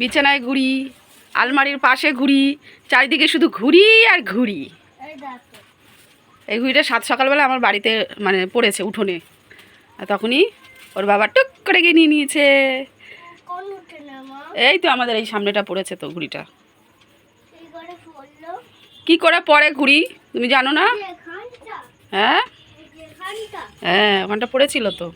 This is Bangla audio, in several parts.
বিছানায় ঘুরি আলমারির পাশে ঘুরি চারিদিকে শুধু ঘুরি আর ঘুরি। এই ঘুড়িটা সাত সকালবেলা আমার বাড়িতে মানে পড়েছে উঠোনে। আর তখনই ওর বাবা টুক করে গিয়ে নিয়ে নিয়েছে। কোন উঠে না মা এই তো আমাদের এই সামনেটা পড়েছে তো ঘুড়িটা। কি করে পড়ে ঘুড়ি? তুমি জানো না? হ্যাঁ? হ্যাঁ ওখানটা পড়েছিল তো।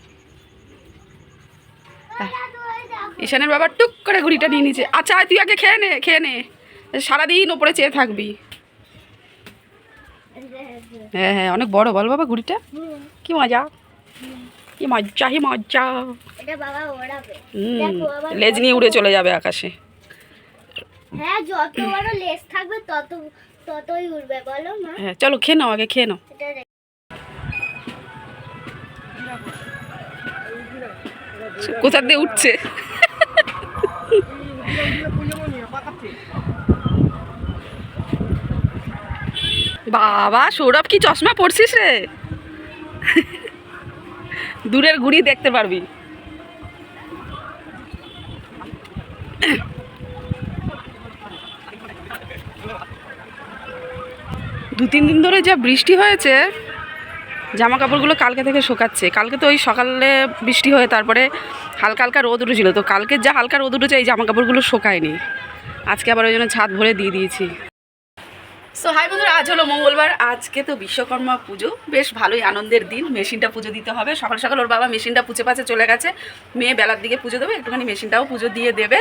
ঈশানের বাবা টুক করে ঘুড়িটা নিয়ে নিয়েছে। আচ্ছা তুই আগে খেয়ে নে খেয়ে নে। সারাদিন ওপরে চেয়ে থাকবি। হ্যাঁ হ্যাঁ অনেক বড় বল বাবা ঘুড়িটা। কি মজা। কি মজা হি মজা। লেজ নিয়ে উড়ে চলে যাবে আকাশে। হ্যাঁ যত বড় লেস থাকবে তত ততই উড়বে বলো মা। হ্যাঁ চলো খেয়ে নাও আগে খেয়ে নাও। কোথা দিয়ে উঠছে? বাবা, সৌরভ, কি চশমা পড়ছিস রে? দূরের ঘুড়ি দেখতে পারবি। দু তিন দিন ধরে যা বৃষ্টি হয়েছে জামা কাপড়গুলো কালকে থেকে শুকাচ্ছে। কালকে তো ওই সকালে বৃষ্টি হয়ে তারপরে হালকা হালকা রোদ উঠেছিল। তো কালকে যা হালকা রোদ উঠেছে এই জামা কাপড়গুলো শোকায়নি। আজকে আবার ওই জন্য ছাদ ভরে দিয়ে দিয়েছি। সো হাই বন্ধুরা, আজ হলো মঙ্গলবার। আজকে তো বিশ্বকর্মা পুজো। বেশ ভালোই আনন্দের দিন। মেশিনটা পুজো দিতে হবে। সকাল সকাল ওর বাবা মেশিনটা পুচে পাচে চলে গেছে। মেয়ে বেলার দিকে পুজো দেবে, একটুখানি মেশিনটাও পুজো দিয়ে দেবে।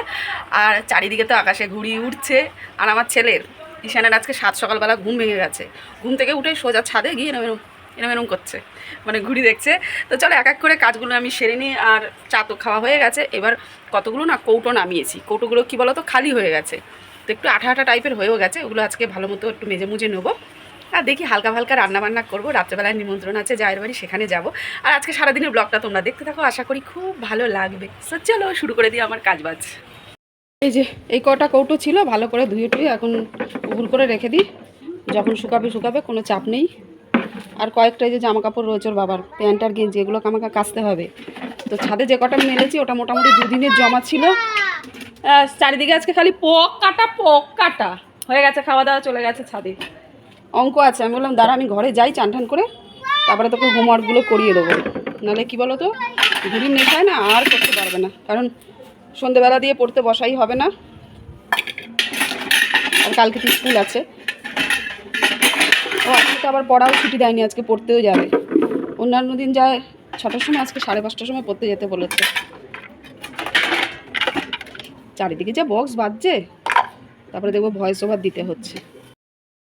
আর চারিদিকে তো আকাশে ঘুড়ি উঠছে। আর আমার ছেলের, ঈশানের আজকে সাত সকালবেলা ঘুম ভেঙে গেছে। ঘুম থেকে উঠে সোজা ছাদে গিয়ে এরম এরম করছে। মানে ঘুড়ি দেখছে। তো চলো এক এক করে কাজগুলো আমি সেরে নিই আর চা তো খাওয়া হয়ে গেছে। এবার কতগুলো না কৌটো নামিয়েছি। কৌটোগুলো কী বলো তো খালি হয়ে গেছে। তো একটু আঠা আঠা টাইপের হয়েও গেছে। ওগুলো আজকে ভালো মতো একটু মেজে মুজে নেব। আর দেখি হালকা হালকা রান্না বান্না করব। রাত্রেবেলায় নিমন্ত্রণ আছে, জায়ের বাড়ি, সেখানে যাব। আর আজকে সারাদিনের ব্লগটা তোমরা দেখতে থাকো। আশা করি খুব ভালো লাগবে। সো চলো শুরু করে দিই আমার কাজ বাজ। এই যে, এই কটা কৌটো ছিল, ভালো করে ধুয়ে টুয়ে এখন উবুর করে রেখে দিই। যখন শুকাবে শুকাবে, কোনো চাপ নেই। আর কয়েকটা যে জামা কাপড় রয়েছে ওর বাবার প্যান্ট আর গেঞ্জি এগুলোকে আমাকে কাচতে হবে। তো ছাদে যে কটা মেলেছি, ওটা মোটামুটি দুদিনের জমা ছিল। চারিদিকে আজকে খালি পক কাটা পক কাটা। হয়ে গেছে, খাওয়া দাওয়া চলে গেছে ছাদে। অঙ্ক আছে, আমি বললাম, দাঁড়া, আমি ঘরে যাই চান টান করে, তারপরে তোকে হোমওয়ার্কগুলো করিয়ে দেবো। নাহলে কি বলো তো ঘুড়ির নেশায় না আর করতে পারবে না। কারণ সন্ধেবেলা দিয়ে পড়তে বসাই হবে না। আর কালকে তো স্কুল আছে। ও আজকে আবার পড়াও ছুটি দেয়নি, আজকে পড়তেও যাবে। অন্যান্য দিন যায় ছটার সময়, আজকে সাড়ে পাঁচটার সময় পড়তে যেতে বলেছে। চারিদিকে যা বক্স বাজছে, তারপরে দেখব ভয়েস ওভার দিতে হচ্ছে।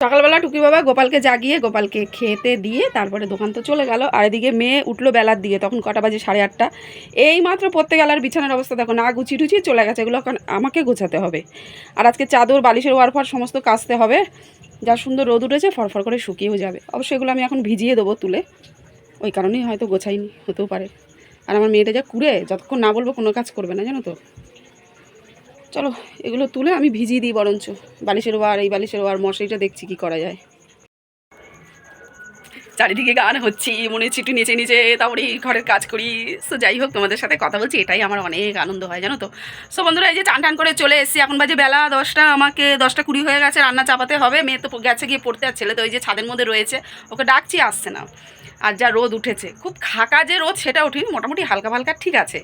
সকালবেলা টুকি বাবা গোপালকে জাগিয়ে, গোপালকে খেতে দিয়ে তারপরে দোকান তো চলে গেল, আর এদিকে মেয়ে উঠল বেলার দিকে, তখন কটা বাজে সাড়ে আটটা। এই মাত্র পড়তে গেল আর বিছানার অবস্থা, দেখো না গুছিয়ে টুচিয়ে চলে গেছে, এগুলো এখন আমাকে গোছাতে হবে। আর আজকে চাদর, বালিশের ওয়ারফার, সমস্ত কাচতে হবে। যা সুন্দর রোদ উঠেছে, ফরফর করে শুকিয়েও যাবে। অবশ্যই এগুলো আমি এখন ভিজিয়ে দেবো তুলে। ওই কারণেই হয়তো গোছাইনি, হতেও পারে। আর আমার মেয়েটা যা কুড়ে, যতক্ষণ না বলব কোনো কাজ করবে না, জানো তো? চলো, এগুলো তুলে আমি ভিজিয়ে দিই বরঞ্চ। বালিশের ওয়ার, এই বালিশের ওয়ার, মশারিটা দেখছি কি করা যায়। চারিদিকে গান হচ্ছি, মনে হচ্ছে একটু নিচে নিচে তারপরে ঘরের কাজ করি। সো যাই হোক, তোমাদের সাথে কথা বলছি, এটাই আমার অনেক আনন্দ হয়, জানো তো? সো বন্ধুরা, এই যে টান টান করে চলে এসেছি, এখন বাজে বেলা দশটা, আমাকে দশটা কুড়ি হয়ে গেছে, রান্না চাপাতে হবে, মেয়ে তো গেছে গিয়ে পড়তে আর ছেলে তো ওই যে ছাদের মধ্যে রয়েছে, ওকে ডাকছি, আসছে না। আর যা রোদ উঠেছে, খুব খাকা যে রোদ সেটা উঠি মোটামুটি হালকা ফালকা ঠিক আছে।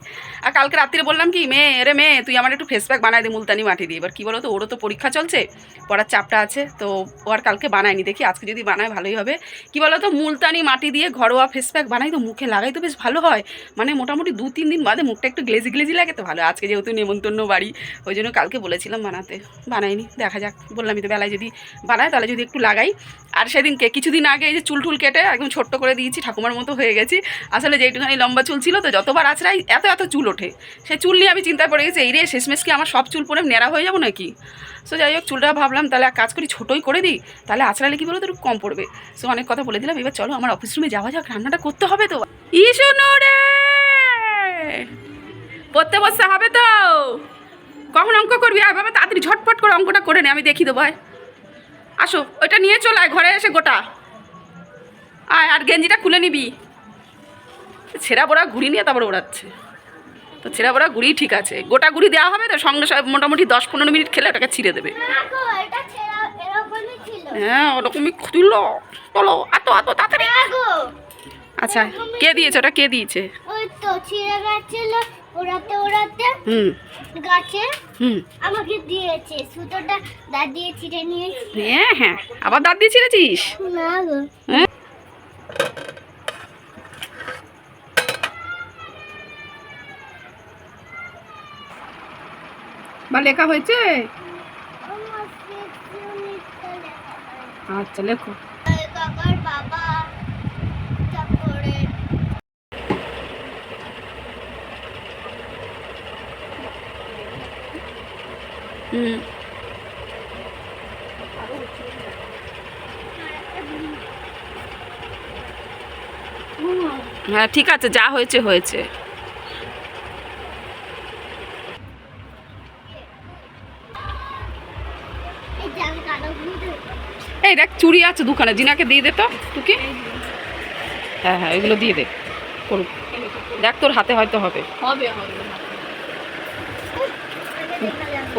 আর কালকে রাত্রে বললাম কি, মেয়ে, রে মেয়ে, তুই আমার একটু ফেস প্যাক বানাই দে মুলতানি মাটি দিয়ে। এবার কী বলো তো ওরও তো পরীক্ষা চলছে, পড়ার চাপটা আছে, তো ও আর কালকে বানায়নি। দেখি আজকে যদি বানায় ভালোই হবে। কি বলো তো মুলতানি মাটি দিয়ে ঘরোয়া ফেস প্যাক বানাই তো মুখে লাগাই তো বেশ ভালো হয়। মানে মোটামুটি দু তিন দিন বাদে মুখটা একটু গ্লেজি গ্লেজি লাগে তো ভালো। আজকে যেহেতু নেমন্তন্ন বাড়ি, ওই জন্য কালকে বলেছিলাম বানাতে। বানাইনি, দেখা যাক। বললাম তো বেলায় যদি বানায়, তাহলে যদি একটু লাগাই। আর সেদিনকে, কিছুদিন আগে এই যে চুল টুল কেটে একদম ছোট্ট করে দিয়েছি, ঠাকুমার মতো হয়ে গেছি। আসলে যেইটুখানি লম্বা চুল ছিল তো যতবার আছড়াই এত এত চুল ওঠে। সে চুল নিয়ে আমি চিন্তায় পড়ে গেছি, এই রে, শেষমেশ কি আমার সব চুল পরে নেড়া হয়ে যাব নাকি? সো যাই হোক, চুলটা ভাবলাম, তাহলে কাজ করি, ছোটোই করে দিই, তাহলে আছড়ালে কি বলো তো কম পড়বে। সো অনেক কথা বলে দিলাম, এবার চলো, আমার অফিস রুমে যাওয়া যাক, রান্নাটা করতে হবে তো। ইসুনু রে! পড়তে বসতে হবে তো। কখন অঙ্ক করবি? আর বাবা, তাড়াতাড়ি ঝটপট করে অঙ্কটা করে নে, আমি দেখি দেবো আসো, ওইটা নিয়ে চলে ঘরে এসে গোটা। আয় আর গেঞ্জিটা খুলে নিবি। ছেঁড়া বড়া ঘুরি নিয়ে তারপর ওড়াচ্ছে। তো ছেঁড়া বড়া ঘুরি ঠিক আছে। গোটা ঘুরি দেওয়া হবে তো সঙ্গে মোটামুটি দশ পনেরো মিনিট খেলে ওটাকে ছিঁড়ে দেবে। হ্যাঁ ওরকমই তুললো চলো এত এত তাড়াতাড়ি। আচ্ছা কে দিয়েছে ওটা? কে দিয়েছে? ওই তো ছিঁড়ে গেছিল ওড়াতে ওড়াতে হুম। গাছে হুম। আমাকে দিয়েছে সুতোটা দিয়ে ছিঁড়ে নিয়েছি হ্যাঁ হ্যাঁ। আবার দাঁত দিয়ে ছিঁড়েছিস? না গো। হ্যাঁ? বা লেখা হয়েছে। আচ্ছা লেখো। হুম। হ্যাঁ ঠিক আছে যা হয়েছে হয়েছে। এই দেখ চুড়ি আছে দুখানে। জিনাকে দিয়ে দে তো তুই হ্যাঁ হ্যাঁ এগুলো দিয়ে দে করুক। দেখ তোর হাতে হয়তো হবে।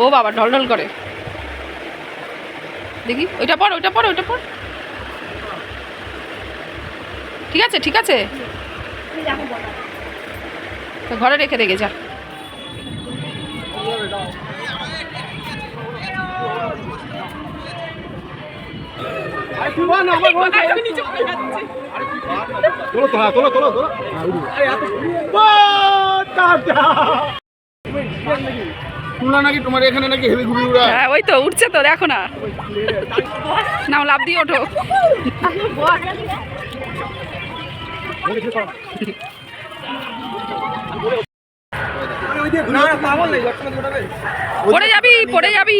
ও বাবা ঢল ঢল করে। দেখি ওইটা পর ওইটা পর ওইটা পর। ঠিক আছে ঠিক আছে। ঘরে রেখে দেখে যা। তোলো নাকি তোমার এখানে নাকি হেভি হ্যাঁ ওই তো, উঠছে তো, দেখো না। নাও লাভ দিয়ে ওঠো। পড়ে যাবি পড়ে যাবি।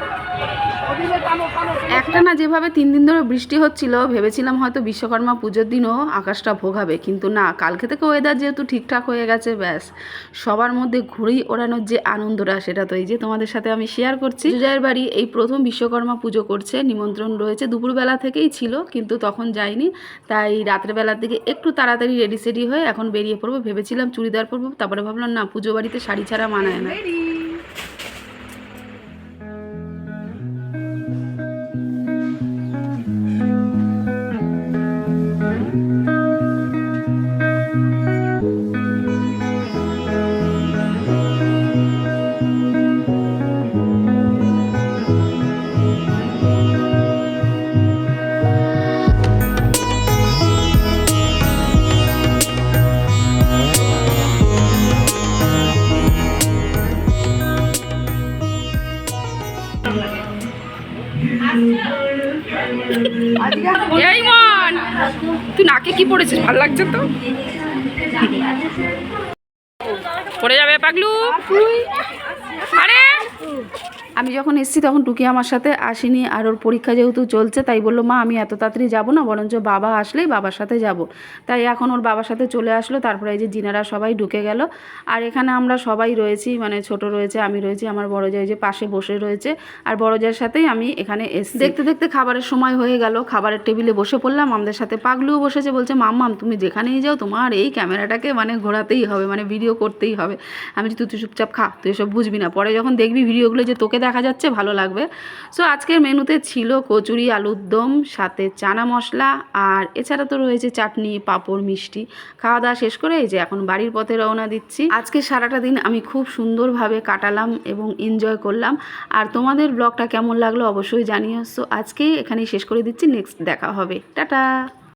একটা না যেভাবে তিন দিন ধরে বৃষ্টি হচ্ছিল, ভেবেছিলাম হয়তো বিশ্বকর্মা পুজোর দিনও আকাশটা ভোগাবে, কিন্তু না, কালকে থেকে ওয়েদার যেহেতু ঠিকঠাক হয়ে গেছে, ব্যাস। সবার মধ্যে ঘুরেই ওড়ানোর যে আনন্দটা, সেটা তো এই যে তোমাদের সাথে আমি শেয়ার করছি। জুজাইয়ের বাড়ি এই প্রথম বিশ্বকর্মা পুজো করছে, নিমন্ত্রণ রয়েছে, দুপুরবেলা থেকেই ছিল, কিন্তু তখন যাইনি তাই রাত্রেবেলার দিকে একটু তাড়াতাড়ি রেডি সেডি হয়ে এখন বেরিয়ে পড়ব, ভেবেছিলাম চুড়িদার পরবো, তারপরে ভাবলাম না, পুজো বাড়িতে শাড়ি ছাড়া মানায় না। এই তুই নাকে কি পড়েছিস? ভালো লাগছে তো? পড়ে যাবে পাগলু? আমি যখন এসেছি তখন টুকি আমার সাথে আসেনি আর ওর পরীক্ষা যেহেতু চলছে, তাই বলল, মা, আমি এত তাড়াতাড়ি যাব না, বরঞ্চ বাবা আসলেই বাবার সাথে যাব। তাই এখন ওর বাবার সাথে চলে আসলো, তারপরে এই যে জিনারা সবাই ঢুকে গেল। আর এখানে আমরা সবাই রয়েছি মানে ছোট রয়েছে, আমি রয়েছি, আমার বড় জায় যে পাশে বসে রয়েছে। আর বড় জায়ের সাথেই আমি এখানে এসেছি। দেখতে দেখতে খাবারের সময় হয়ে গেল, খাবারের টেবিলে বসে পড়লাম আমাদের সাথে পাগলুও বসেছে, বলছে মাম্মাম তুমি যেখানেই যাও, তোমার এই ক্যামেরাটাকে মানে ঘোরাতেই হবে মানে ভিডিও করতেই হবে। আমি যে তুই চুপচাপ খা, তুই এসব বুঝবি না। পরে যখন দেখবি ভিডিওগুলো যে তোকে দেখা যাচ্ছে, ভালো লাগবে। সো আজকের মেনুতে ছিল কচুরি, আলুর দম, সাথে চানা মশলা, আর এছাড়া তো রয়েছে চাটনি, পাঁপড়, মিষ্টি। খাওয়া দাওয়া শেষ করে এই যে এখন বাড়ির পথে রওনা দিচ্ছি। আজকে সারাটা দিন আমি খুব সুন্দরভাবে কাটালাম এবং এনজয় করলাম। আর তোমাদের ব্লগটা কেমন লাগল অবশ্যই জানিও। সো আজকে এখানেই শেষ করে দিচ্ছি। নেক্সট দেখা হবে। টাটা!